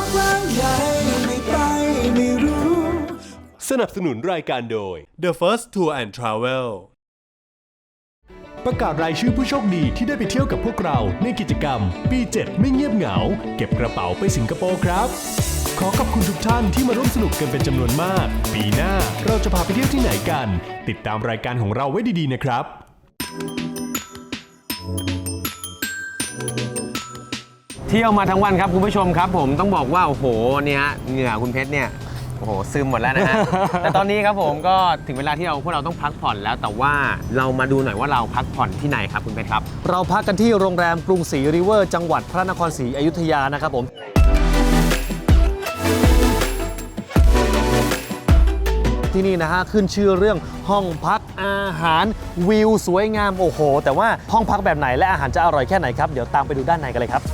กกว้างใหญ่ไม่ไปไม่รู้ สนับสนุนรายการโดย The First Tour and Travel ประกาศรายชื่อผู้โชคดีที่ได้ไปเที่ยวกับพวกเราในกิจกรรม ปี 7 ไม่เงียบเหงา เก็บกระเป๋าไปสิงคโปร์ครับ ขอขอบคุณทุกท่านที่มาร่วมสนุกกันเป็นจำนวนมาก ปีหน้าเราจะพาไปเที่ยวที่ไหนกัน ติดตามรายการของเราไว้ดีๆนะครับ เที่ยวมาทั้งวันครับคุณผู้ชมครับ ผมต้องบอกว่าโอ้โหเนี่ยฮะเหงื่อคุณเพชรเนี่ยโอ้โหซึมหมดแล้วนะฮะ แต่ตอนนี้ครับผมก็ถึงเวลาที่เราพวกเราต้องพักผ่อนแล้ว แต่ว่าเรามาดูหน่อยว่าเราพักผ่อนที่ไหนครับคุณเพชรครับ เราพักกันที่โรงแรมกรุงศรีริเวอร์ จังหวัดพระนครศรีอยุธยานะครับผมที่นี่นะฮะขึ้นชื่อเรื่องห้องพักอาหารวิวสวยงามโอ้โห แต่ว่าห้องพักแบบไหนและอาหารจะอร่อยแค่ไหนครับเดี๋ยวตามไปดูด้านในกันเลยครับ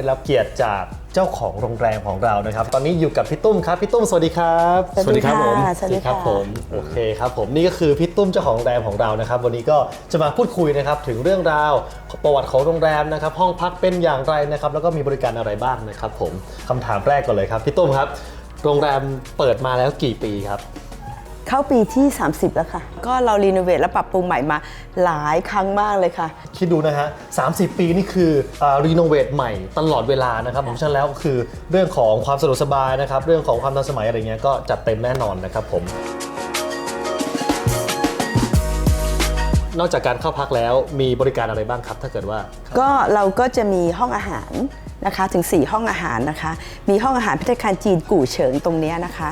ได้รับเกียรติจากเจ้าของโรงแรมของเรานะครับ ตอนนี้อยู่กับพี่ตุ้มครับพี่ตุ้มสวัสดีครับสวัสดีค่ะผมสวัสดีค่ะรับผมโอเคครับผมนี่ก็คือพี่ตุ้มเจ้าของโรงแรมของเรานะครับ วันนี้ก็จะมาพูดคุยนะครับถึงเรื่องราวประวัติของโรงแรมนะครับ ห้องพักเป็นอย่างไรนะครับ แล้วก็มีบริการอะไรบ้างนะครับ ผมคำถามแรกก่อนเลยครับพี่ตุ้มครับ โรงแรมเปิดมาแล้วกี่ปีครับ เข้าปีที่ 30 แล้วค่ะ ก็เรารีโนเวทและปรับปรุงใหม่มาหลายครั้งมากเลยค่ะ คิดดูนะฮะ 30 ปีนี่คือรีโนเวทใหม่ตลอดเวลานะครับผมฉะนั้นแล้วก็คือเรื่องของความสะดวกสบายนะครับ เรื่องของความทันสมัยอะไรเงี้ยก็จัดเต็มแน่นอนนะครับผม นอกจากการเข้าพักแล้วมีบริการอะไรบ้างครับ ถ้าเกิดว่า ก็เราก็จะมีห้องอาหาร นะคะถึง 4 ห้องอาหารนะคะ มีห้องอาหารพัตตาคารจีนกู่เฉิงตรงเนี้ยนะคะ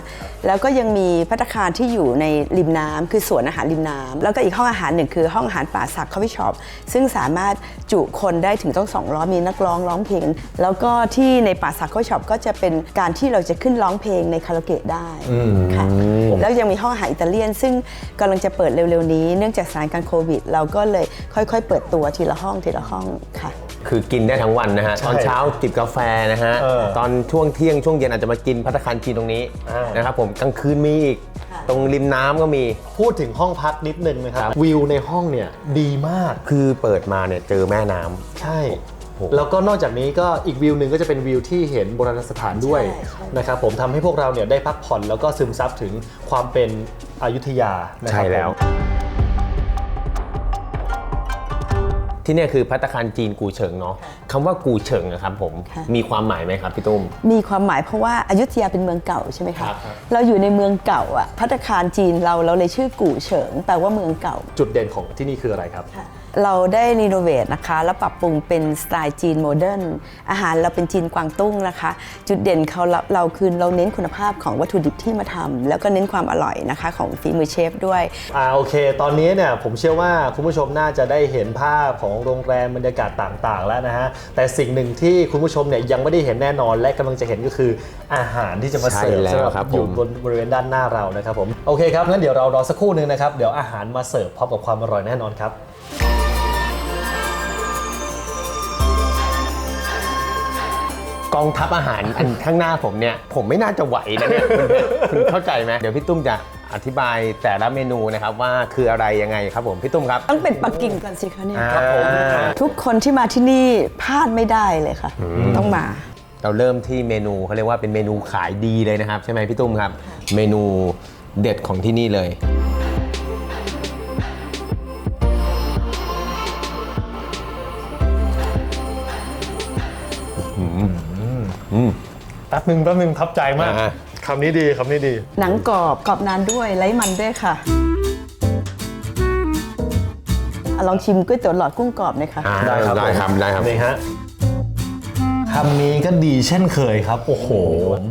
แล้วก็ยังมีพัตตาคารที่อยู่ในริมน้ำคือสวนอาหารริมน้ำแล้วก็อีกห้องอาหารหนึ่งคือห้องอาหารป่าสักคอฟฟี่ช็อปซึ่งสามารถจุคนได้ถึงต้อง200มีนักร้องร้องเพลง แล้วก็ที่ในป่าสักคอฟฟี่ช็อปก็จะเป็นการที่เราจะขึ้นร้องเพลงในคาราโอเกะได้ค่ะแล้วยังมีห้องอาหารอิตาเลียน ซึ่งกำลังจะเปิดเร็วๆนี้ เนื่องจากสถานการณ์โควิด เราก็เลยค่อยๆ เปิดตัวทีละห้องทีละห้องค่ะ คือกินได้ทั้งวันนะฮะใช่ตอนเช้าจิบกาแฟนะฮะ เออตอนช่วงเที่ยงช่วงเย็นอาจจะมากินพัตตาคารจีนตรงนี้อ่าน นะครับผมกลางคืนมีอีกค่ะตรงริมน้ำก็มี พูดถึงห้องพักนิดนึงนะครับครับ วิวในห้องเนี่ยดีมาก คือเปิดมาเนี่ยเจอแม่น้ำ ใช่ โอ้โห แล้วก็นอกจากนี้ก็อีกวิวหนึ่งก็จะเป็นวิวที่เห็นโบราณสถานด้วยใช่ใช่ นะครับผมทำให้พวกเราเนี่ยได้พักผ่อนแล้วก็ซึมซับถึงความเป็นอยุธยานะครัใช่แล้ว ผม ที่เนี่ยคือพัตตาคารจีนกูเฉิงเนาะคำว่ากูเฉิงอะครับผมค่ะมีความหมายไหมครับพี่ตุ้มมีความหมายเพราะว่าอายุทยาเป็นเมืองเก่าใช่ไหมครัคะบครับเราอยู่ในเมืองเก่าอะพัตตาคารจีนเราเราเลยชื่อกู่เฉิงแปลว่าเมืองเก่า จุดเด่นของที่นี่คืออะไรครับ เราได้รีโนเวทนะคะ แล้วปรับปรุงเป็นสไตล์จีนโมเดิร์นอาหารเราเป็นจีนกวางตุ้งนะคะ จุดเด่นเขาเราเราคือเราเน้นคุณภาพของวัตถุดิบที่มาทำแล้วก็เน้นความอร่อยนะคะของฝีมือเชฟด้วยอ่าโอเค ตอนนี้เนี่ยผมเชื่อว่าคุณผู้ชมน่าจะได้เห็นภาพของโรงแรมบรรยากาศต่างๆ แล้วนะฮะแต่สิ่งหนึ่งที่คุณผู้ชมเนี่ยยังไม่ได้เห็นแน่นอนและกำลังจะเห็นก็คืออาหารที่จะมาเสิร์ฟใช่แล้วสำหรับครับอยู่ผมบนบริเวณด้านหน้าเรานะครับผมโอเคครับงั้นเดี๋ยวเรารอสักครู่หนึ่งนะครับเดี๋ยวอาหารมาเสิร์ฟพร้อมกับความอร่อยแน่นอนครับ กองทัพอาหารอันข้างหน้าผมเนี่ย ผมไม่น่าจะไหวนะเนี่ยคุณคุณเข้าใจไหมเดี๋ยวพี่ตุ้มจะอธิบายแต่ละเมนูนะครับว่าคืออะไรยังไงครับผมพี่ตุ้มครับ ต้องเป็นปักกิ่งก่อนสิคะเนี่ยครับผมทุกคนที่มาที่นี่พลาดไม่ได้เลยค่ะ ต้องมา เราเริ่มที่เมนูเขาเรียกว่าเป็นเมนูขายดีเลยนะครับ ใช่ไหมพี่ตุ้มครับ เมนูเด็ดของที่นี่เลยแป๊บหนึ่งแป๊บหนึ่งทับใจมากอ่า คำนี้ดีคำนี้ดี หนังกรอบกรอบนานด้วยไร้มันด้วยค่ะอะ ลองชิมก๋วยเตี๋ยวหลอดกุ้งกรอบหน่อยค่ะ อ่าได้ครับ ได้ครับได้ครับ นี่ฮะคำนี้ก็ดีเช่นเคยครับ โอ้โห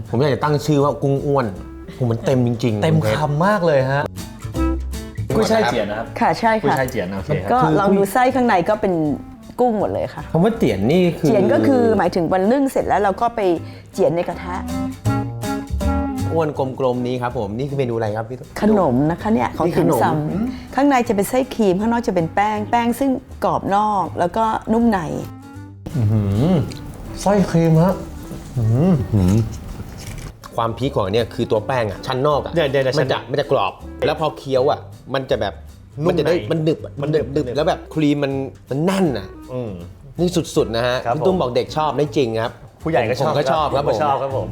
ผมอยากจะตั้งชื่อว่ากุ้งอ้วนผมมันเต็มจริงๆเต็มณพชรคำมากเลยฮะกุ้ยช่ายเจียนนะครับค่ะใช่กุ้ยค่ะ ช่ายเจียนโอเคคก็รับลองดูไส้ข้างในก็เป็น กุ้งหมดเลยค่ะคำว่าเตี๋ยนนี่คือเจียนก็คือหมายถึงวันนึ่งเสร็จแล้วเราก็ไปเจียนในกระทะอ้วนกลมๆนี้ครับผมนี่คือเมนูอะไรครับพี่ตุ้มขนมนะคะเนี่ยของนี่ขติ่มนมซำข้างในจะเป็นไส้ครีมข้างนอกจะเป็นแป้งแป้งซึ่งกรอบนอกแล้วก็นุ่มในไส้ครีมฮะคความพีคของอันเนี่ยคือตัวแป้งอะชั้นนอกอะเดี๋ยวเดี๋ยวเดี๋ยวมันจะมันจะกรอบ แล้วพอเคี้ยวอะมันจะแบบ นุ่มมันจะได้ในมันหนึบอะมันหนึบมันหหนึนึบบแล้วแบบครีมมันมันแน่นอะอืม นี่สุดๆนะฮะครับพี่ตุ้มผม บอกเด็กชอบได้จริงครับผู้ใหญ่ก็ชอบผมก็ชอบครับผผมม ก็ชอบครับผม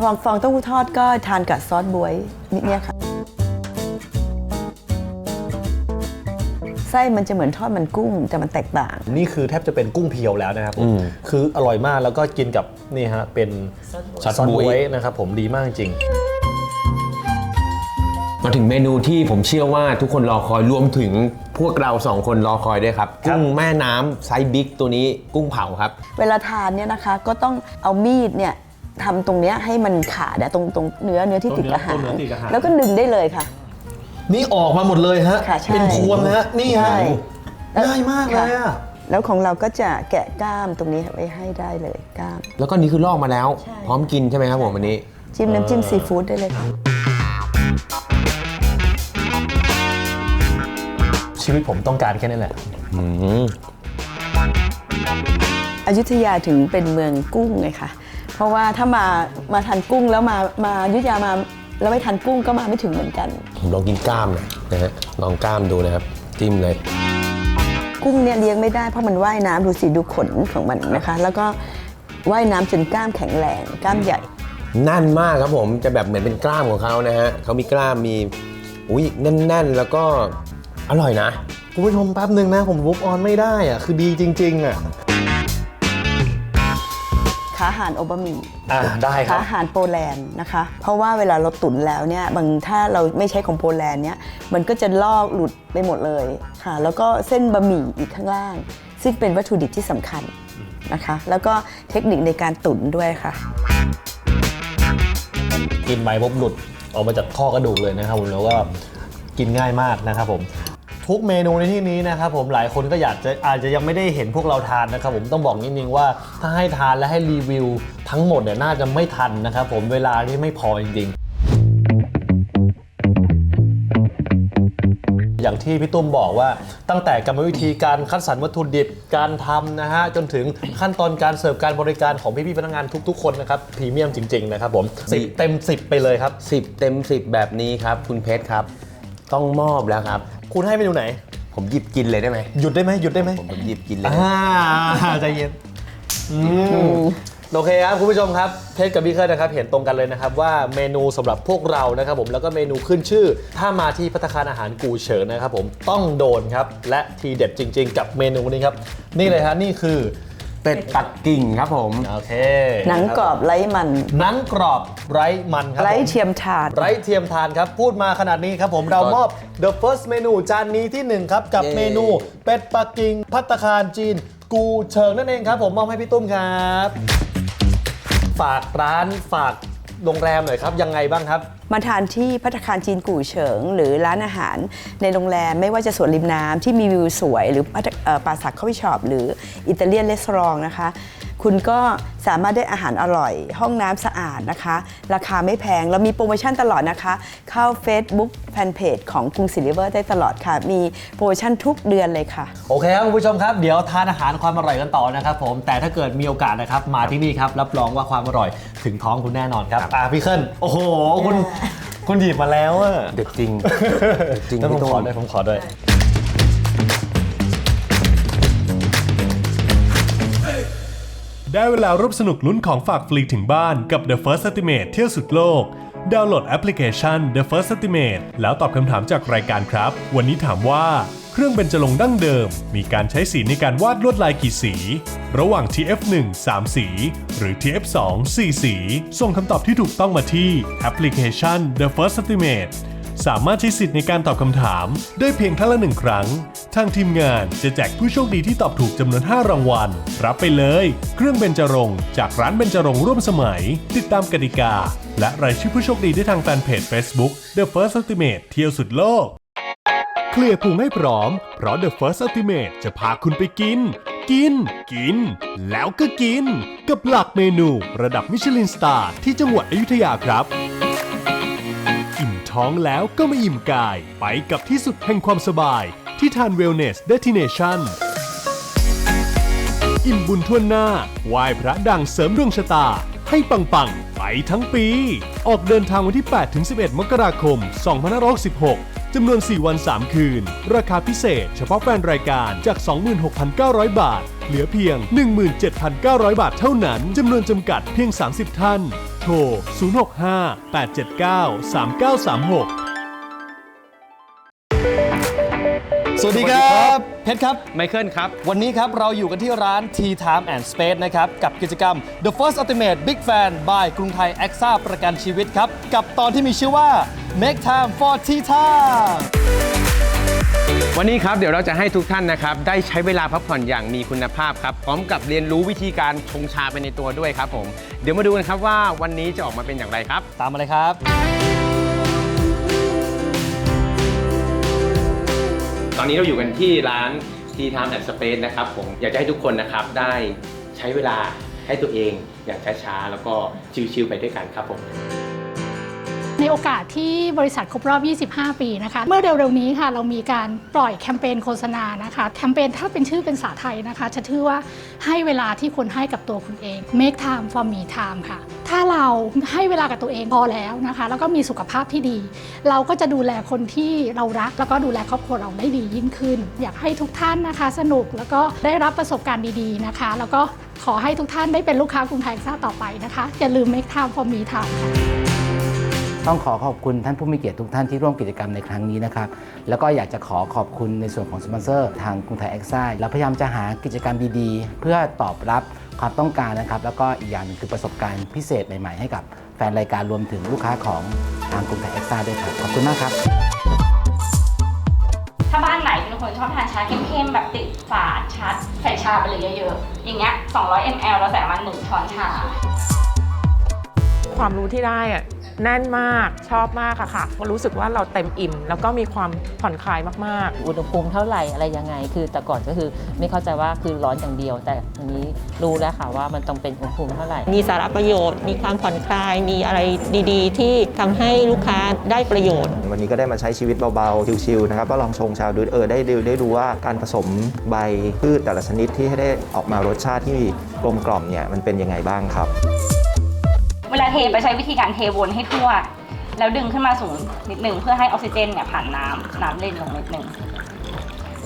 ฟองฟองเต้าหู้ทอดก็ทานกับซอสบวยนิดเนี้ยค่ะ ไส้มันจะเหมือนทอดมันกุ้ง แต่มันแตกต่าง นี่คือแทบจะเป็นกุ้งเพียวแล้วนะครับผมอืมคืออร่อยมากแล้วก็กินกับนี่ฮะเป็นซอสซอสบ๊วยบ๊วยนะครับผมดีมากจริง มาถึงเมนูที่ผมเชื่อว่าทุกคนรอคอยรวมถึงพวกเราสองคนรอคอยด้วยครับครับ กุ้งแม่น้ำไซส์บิ๊กตัวนี้กุ้งเผาครับ เวลาทานเนี่ยนะคะก็ต้องเอามีดเนี่ยทำตรงเนี้ยให้มันขาดอะตรงตรงเนื้อเนื้อที่ติดกับหางตรงเนื้อติดกับหางแล้วก็ดึงได้เลยค่ะ นี่ออกมาหมดเลยฮะค่ะใช่เป็นพวงนะฮะนี่ฮะใช่ ง่ายมากเลยอะแล้วของเราก็จะแกะกล้ามตรงนี้ไว้ให้ได้เลยกล้าม แล้วก็นี่คือลอกมาแล้ว ใช่ พร้อมกินใช่ไหมครับผมวันนี้ จิ้มน้ำจิ้มซีฟู้ดได้เลยค่ะ ชีวิตผมต้องการแค่นี้แหละอืมอยุธยาถึงเป็นเมืองกุ้งไงคะเพราะว่าถ้ามามาทานกุ้งแล้วมามาอยุธยามาแล้วไม่ทานกุ้งก็มาไม่ถึงเหมือนกัน ผมลองกินกล้ามหน่อยนะฮะลองกล้ามดูนะครับ จิ้มเลย กุ้งเนี่ยเลี้ยงไม่ได้เพราะมันว่ายน้ำดูสิดูขนของมันนะคะ แล้วก็ว่ายน้ำจนกล้ามแข็งแรงกล้ามใหญ่ แน่นมากครับผมจะแบบเหมือนเป็นกล้ามของเขานะฮะเขามีกล้ามมีอุ้ยแน่นๆ แล้วก็ อร่อยนะคุณผู้ชมแป๊บหนึ่งนะ ผมวุบออนไม่ได้อะคือดีจริง ๆอะขาห่านโอบะหมี่อ่าได้คขารับห่านโปแลนด์นะคะ เพราะว่าเวลาเราตุ๋นแล้วเนี่ยบางถ้าเราไม่ใช้ของโปแลนด์เนี่ยมันก็จะลอกหลุดไปหมดเลยค่ะ แล้วก็เส้นบะหมี่อีกข้างล่าง ซึ่งเป็นวัตถุดิบที่สำคัญนะคะ แล้วก็เทคนิคในการตุ๋นด้วยค่ะ กินไปปุ๊บหลุดออกมาจากข้อกระดูกเลยนะครับผมแล้วก็กินง่ายมากนะครับผม ทุกเมนูในที่นี้นะครับผมหลายคนก็อยากจะอาจจะยังไม่ได้เห็นพวกเราทานนะครับผมต้องบอกนิดนึงว่าถ้าให้ทานและให้รีวิวทั้งหมดเนี่ยน่าจะไม่ทันนะครับผมเวลาที่ไม่พอจริงๆอย่างที่พี่ตุ้มบอกว่าตั้งแต่กรรมวิธีการคัดสรรวัตถุดิบการทำนะฮะจนถึงขั้นตอนการเสิร์ฟการบริการของพี่ๆพนักงานทุก ๆ คนนะครับพรีเมียมจริง ๆ นะครับผมสิบเต็ม 10 ไปเลยครับ 10 เต็ม 10 แบบนี้ครับ คุณเพชรครับ ต้องมอบแล้วครับ คุณให้เมนูไหน ผมหยิบกินเลยได้ไหมหยุดได้ไหมหยุดได้ไหมผมหยิบกินเลยอ่าใจเย็นอืมโอเคครับคุณผู้ชมครับเพชรกับพี่เคิร์นะครับเห็นตรงกันเลยนะครับว่าเมนูสำหรับพวกเรานะครับผมแล้วก็เมนูขึ้นชื่อ ถ้ามาที่พัตตาคารอาหารกูเฉินนะครับผมต้องโดนครับและทีเด็ดจริง ๆ กับเมนูนี้ครับนี่เลยฮะนี่คือ เป็ดปักกิ่งครับผม โอเคหนังกรอบไร้มัน หนังกรอบไร้มันครับไร้ผมเทียมถาดไร้เทียมทานครับ พูดมาขนาดนี้ครับผมเรามอบ The First Menu จานนี้ที่1ครับ กับเย้เมนู เป็ดปักกิ่งพัตตาคารจีน กูเฉิงนั่นเองครับ ผมมอบให้พี่ตุ้มครับ ฝากร้านฝาก โรงแรมหน่อยครับ ยังไงบ้างครับ มาทานที่พัตคารจีนกู่เฉิง หรือร้านอาหารในโรงแรมไม่ว่าจะสวนริมน้ำที่มีวิวสวย หรือปราสาทข้าวช็อปหรืออิตาเลียนเลสรองนะคะ คุณก็สามารถได้อาหารอร่อย ห้องน้ำสะอาดนะคะ ราคาไม่แพง เรามีโปรโมชั่นตลอดนะคะ เข้า Facebook Fanpage ของกรุงศรีริเวอร์ได้ตลอดค่ะ มีโปรโมชั่นทุกเดือนเลยค่ะ โอเคครับคุณผู้ชมครับ เดี๋ยวทานอาหารความอร่อยกันต่อนะครับผม แต่ถ้าเกิดมีโอกาสนะครับมาที่นี่ครับ รับรองว่าความอร่อยถึงท้องคุณแน่นอนครับอ่าพี่เคิลโอ้โหคุณคุณหยิบมาแล้วอะเด็ดจริงเด็ดจริงแล้วผมพี่ตุ้ขอมด้วยผมขอด้วย ได้เวลาร่วมสนุกลุ้นของฝากฟรีถึงบ้านกับ The First Estimate เที่ยวสุดโลก ดาวน์โหลดแอปพลิเคชัน The First Estimate แล้วตอบคำถามจากรายการครับ วันนี้ถามว่า เครื่องเบญจรงค์ดั้งเดิม มีการใช้สีในการวาดลวดลายกี่สี ระหว่าง TF1 3 สี หรือ TF2 4 สี ส่งคำตอบที่ถูกต้องมาที่แอปพลิเคชัน The First Estimate สามารถใช้สิทธิ์ในการตอบคำถาม ได้เพียงท่านละหนึ่งครั้ง ทางทีมงานจะแจกผู้โชคดีที่ตอบถูกจำนวน 5 รางวัล รับไปเลย เครื่องเบญจรงค์จากร้านเบญจรงค์ร่วมสมัย ติดตามกติกา และรายชื่อผู้โชคดีได้ทางแฟนเพจ Facebook The First Ultimate เที่ยวสุดโลก เคลียร์พุงให้พร้อม เพราะ The First Ultimate จะพาคุณไปกิน กิน กิน แล้วก็กิน กับหลักเมนูระดับมิชลินสตาร์ที่จังหวัดอยุธยาครับ ท้องแล้วก็ไม่อิ่มกาย ไปกับที่สุดแห่งความสบาย ที่ทานเวลเนสเดสทิเนชั่นอิ่มบุญทั่วหน้าไหว้พระดังเสริมดวงชะตา ให้ปังๆ ไปทั้งปี ออกเดินทางวันที่8-11 มกราคม 2566 จำนวน 4 วัน 3 คืน ราคาพิเศษเฉพาะแฟนรายการจาก 26,900 บาท เหลือเพียง 17,900 บาทเท่านั้น จำนวนจำกัดเพียง 30 ท่าน โทร 065 879 3936สวัสดีครับ เพชรครับ ไมเคิลครับ วันนี้ครับ เราอยู่กันที่ร้าน Tea Time and Space นะครับ กับกิจกรรม The First Ultimate Big Fan by กรุงไทย a อ a ประกันชีวิตครับ กับตอนที่มีชื่อว่า Make Time for Tea Time วันนี้ครับเดี๋ยวเราจะให้ทุกท่านนะครับได้ใช้เวลาพักผ่อนอย่างมีคุณภาพครับพร้อมกับเรียนรู้วิธีการชงชาไปในตัวด้วยครับผมเดี๋ยวมาดูกันครับว่าวันนี้จะออกมาเป็นอย่างไรครับ ตามมาเลยครับ ตอนนี้เราอยู่กันที่ร้าน Tea Time and Space นะครับผมอยากจะให้ทุกคนนะครับได้ใช้เวลาให้ตัวเองอย่างช้าๆแล้วก็ชิลๆไปด้วยกันครับผม ในโอกาสที่บริษัทครบรอบ 25 ปีนะคะ เมื่อเร็วๆนี้ค่ะเรามีการปล่อยแคมเปญโฆษณานะคะ แคมเปญถ้าเป็นชื่อเป็นภาษาไทยนะคะ จะชื่อว่าให้เวลาที่คุณให้กับตัวคุณเอง make time for me time ค่ะ ถ้าเราให้เวลากับตัวเองพอแล้วนะคะ แล้วก็มีสุขภาพที่ดี เราก็จะดูแลคนที่เรารัก แล้วก็ดูแลครอบครัวเราได้ดียิ่งขึ้น อยากให้ทุกท่านนะคะ สนุกแล้วก็ได้รับประสบการณ์ดีๆนะคะ แล้วก็ขอให้ทุกท่านได้เป็นลูกค้ากรุงไทยซ่าต่อไปนะคะอย่าลืม make time for me time ค่ะ ต้องขอขอบคุณท่านผู้มีเกียรติทุกท่านที่ร่วมกิจกรรมในครั้งนี้นะครับแล้วก็อยากจะขอขอบคุณในส่วนของสปอนเซอร์ทางกรุงไทยแอคซ่าเราพยายามจะหากิจกรรมดีๆ เพื่อตอบรับความต้องการนะครับ แล้วก็อีกอย่างหนึงคือประสบการณ์พิเศษใหม่ๆ ให้กับแฟนรายการรวมถึงลูกค้าของทางกรุงไทยแอคซ่าด้วยครับขอบคุณมากครับ ถ้าบ้านไหนเป็นคนชอบทานชาเข้มๆแบบติดฝาดชัดใส่ชาไปเลยเยอะๆอย่างเงี้ย200 ml เราใส่ประมาณ1ช้อนชา ความรู้ที่ได้อะ แน่นมากชอบมากอะค่ะรู้สึกว่าเราเต็มอิ่ม แล้วก็มีความผ่อนคลายมากๆอุณหภูมิเท่าไหร่อะไรยังไง คือแต่ก่อนก็คือไม่เข้าใจว่าคือร้อนอย่างเดียว แต่อันนี้รู้แล้วค่ะว่ามันต้องเป็นอุณหภูมิเท่าไหร่ มีสาระประโยชน์ มีความผ่อนคลาย มีอะไรดีๆ ที่ทำให้ลูกค้าได้ประโยชน์ วันนี้ก็ได้มาใช้ชีวิตเบาๆ ชิลๆนะครับก็ลองชงชาดูเออได้ดูได้ดูว่าการผสมใบพืชแต่ละชนิดที่ให้ได้ออกมารสชาติที่กลมกล่อมเนี่ยมันเป็นยังไงบ้างครับเวลาเทไปใช้วิธีการเทวนให้ทั่ว แล้วดึงขึ้นมาสูงนิดหนึ่งเพื่อให้ออกซิเจนเนี่ยผ่านน้ำน้ำเล่นลงนิดหนึ่ง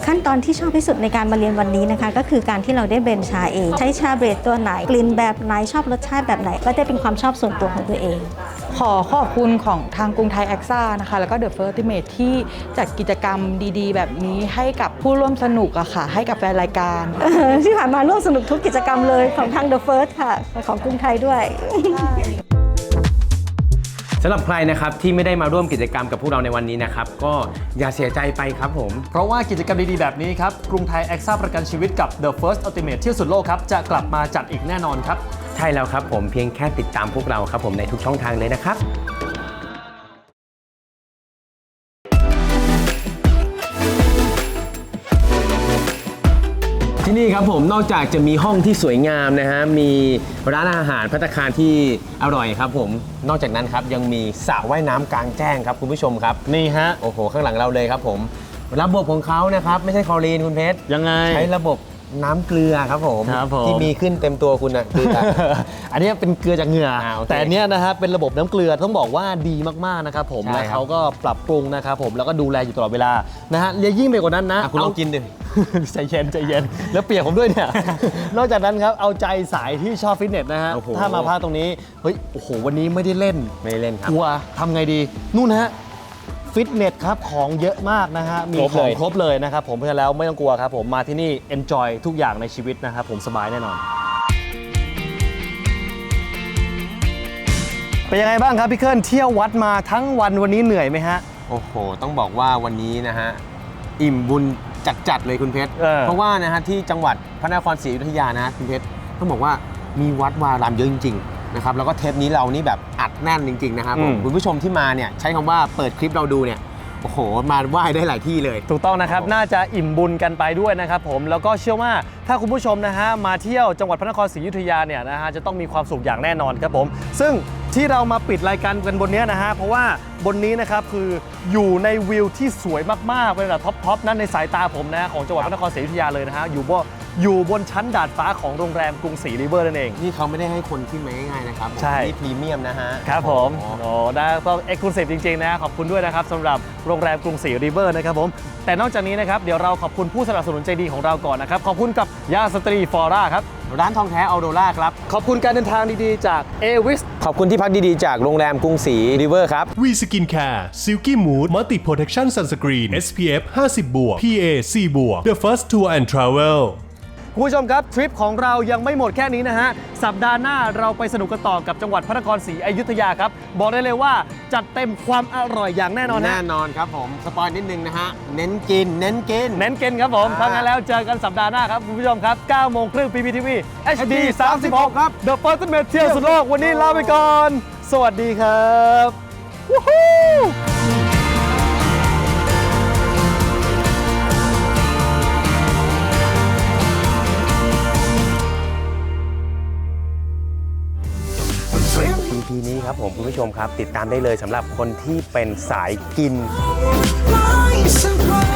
ขั้นตอนที่ชอบที่สุดในการมาเรียนวันนี้นะคะ ก็คือการที่เราได้เบรนชาเอง ใช้ชาเบรดตัวไหนกลิ่นแบบไหนชอบรสชาติแบบไหน ก็ได้เป็นความชอบส่วนตัวของตัวเอง ขอขอบคุณของทางกรุงไทยแอคซ่านะคะ แล้วก็เดอะเฟิร์สติเมทที่จัดกิจกรรมดีๆ แบบนี้ให้กับผู้ร่วมสนุกอะค่ะ ให้กับแฟนรายการที่ผ่านมาร่วมสนุกทุกกิจกรรมเลยของทาง The First ค่ะ ของกรุงไทยด้วยสำหรับใครนะครับที่ไม่ได้มาร่วมกิจกรรมกับพวกเราในวันนี้นะครับ ก็อย่าเสียใจไปครับผม เพราะว่ากิจกรรมดีๆ แบบนี้ครับ กรุงไทย a อ a ประกันชีวิตกับ The First Ultimate เที่ยวสุดโลกครับ จะกลับมาจัดอีกแน่นอนครับใช่แล้วครับผมเพียงแค่ติดตามพวกเราครับผมในทุกช่องทางเลยนะครับที่นี่ครับผมนอกจากจะมีห้องที่สวยงามนะฮะมีร้านอาหารพัตตาคารที่อร่อยครับผมนอกจากนั้นครับยังมีสระว่ายน้ำกลางแจ้งครับคุณผู้ชมครับนี่ฮะ โอ้โหข้างหลังเราเลยครับผม ระบบของเขานะครับ ไม่ใช่คลอรีนคุณเพชรยังไง ใช้ระบบ น้ำเกลือครับผมครับผม ที่มีขึ้นเต็มตัวคุณอะเกลืออันนี้เป็นเกลือจากเหงื่ออาโอเคแต่อันเนี้ยนะฮะเป็นระบบน้ำเกลือต้องบอกว่าดีมากๆนะครับผมใช่และครับ เขาก็ปรับปรุงนะครับผมแล้วก็ดูแลอยู่ตลอดเวลานะฮะและยิ่งไปกว่านั้นนะอะคุณลองกินดิ ใจเย็นใจเย็นแล้วเปียกผมด้วยเนี่ย นอกจากนั้นครับเอาใจสายที่ชอบฟิตเนสนะฮะ โอ้โห ถ้ามาพลาดตรงนี้ เฮ้ย โอ้โห วันนี้ไม่ได้เล่น ไม่ได้เล่นครับ กลัวทำไงดี นู่นนะฮะ ฟิตเนสครับของเยอะมากนะฮะ มีครบขเลองย ครบเลยนะครับผมเพราะฉะนั้นแล้วไม่ต้องกลัวครับผมมาที่นี่ enjoy ทุกอย่างในชีวิตนะครับผมสบายแน่นอน เป็นยังไงบ้างครับพี่เคิลเที่ยววัดมาทั้งวันวันนี้เหนื่อยไหมฮะ โอ้โห ต้องบอกว่าวันนี้นะฮะ อิ่มบุญจัดๆเลยคุณเพชร เออ เพราะว่านะฮะที่จังหวัดพระนครศรีอยุธยานะฮะคุณเพชรต้องบอกว่ามีวัดวารามเยอะจริงๆ นะครับแล้วก็เทปนี้เรานี่แบบอัดแน่นจริงๆนะครับผมคุณผู้ชมที่มาเนี่ยใช้คำว่าเปิดคลิปเราดูเนี่ยโอ้โหมาไหว้ได้หลายที่เลย ถูกต้องนะครับครับผมน่าจะอิ่มบุญกันไปด้วยนะครับผม แล้วก็เชื่อว่าถ้าคุณผู้ชมนะฮะมาเที่ยวจังหวัดพระนครศรีอยุธยาเนี่ยนะฮะจะต้องมีความสุขอย่างแน่นอนครับผม ซึ่งที่เรามาปิดรายการกันบนเนี้ยนะฮะเพราะว่าบนนี้นะครับคืออยู่ในวิวที่สวยมากๆเป็นระดับท็อปๆนั้นในสายตาผมนะของจังหวัดพระนครศรีอยุธยาเลยนะฮะอยู่บน อยู่บนชั้นดาดฟ้าของโรงแรมกรุงศรีริเวอร์นั่นเอง นี่เขาไม่ได้ให้คนขึ้นมาง่ายๆนะครับผมใช่ นี่พรีเมียมนะฮะครับผม โอ้ได้ก็เอ็กซ์คลูซีฟจริงๆนะ ขอบคุณด้วยนะครับสำหรับโรงแรมกรุงศรีริเวอร์นะครับผม แต่นอกจากนี้นะครับ เดี๋ยวเราขอบคุณผู้สนับสนุนใจดีของเราก่อนนะครับ ขอบคุณกับยาสตรีฟอร่าครับ ร้านทองแท้ออโดล่าครับ ขอบคุณการเดินทางดีๆ จากเอวิส ขอบคุณที่พักดีๆ จากโรงแรมกรุงศรีริเวอร์ครับ วีสกินแคร์ซิลกี้มูดมัลติโปรเทคชั่นซันสกรีน SPF 50บวก PA 4บวก The First Tour and Travel คุณผู้ชมครับทริปของเรายังไม่หมดแค่นี้นะฮะ สัปดาห์หน้าเราไปสนุกกันต่อกับจังหวัดพระนครศรีอยุธยาครับ บอกได้เลยว่าจัดเต็มความอร่อยอย่างแน่นอนนะแน่นอนครับผม สปอยนิดนึงนะฮะ เน้นกิน เน้นกิน เน้นเกณฑ์ครับผมอ่าถ้างั้นแล้วเจอกันสัปดาห์หน้าครับคุณผู้ชมครับ9โมงครึ่ง PPTV HD 36ครับ The First m a t เที่ยวสุดโลกวันนี้ลาไปก่อน สวัสดีครับวู้ EP นี้ครับผมคุณผู้ชมครับ ติดตามได้เลยสำหรับคนที่เป็นสายกิน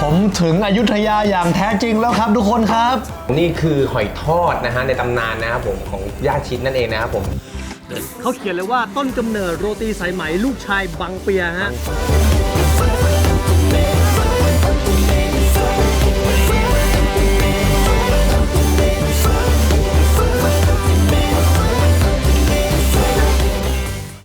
ผมถึงอยุธยาอย่างแท้จริงแล้วครับทุกคนครับ นี่คือหอยทอดนะฮะในตำนานนะครับผมของย่าชิดนั่นเองนะครับผม เขาเขียนเลยว่าต้นกำเนิดโรตีสายไหมลูกชายบังเปียฮะบ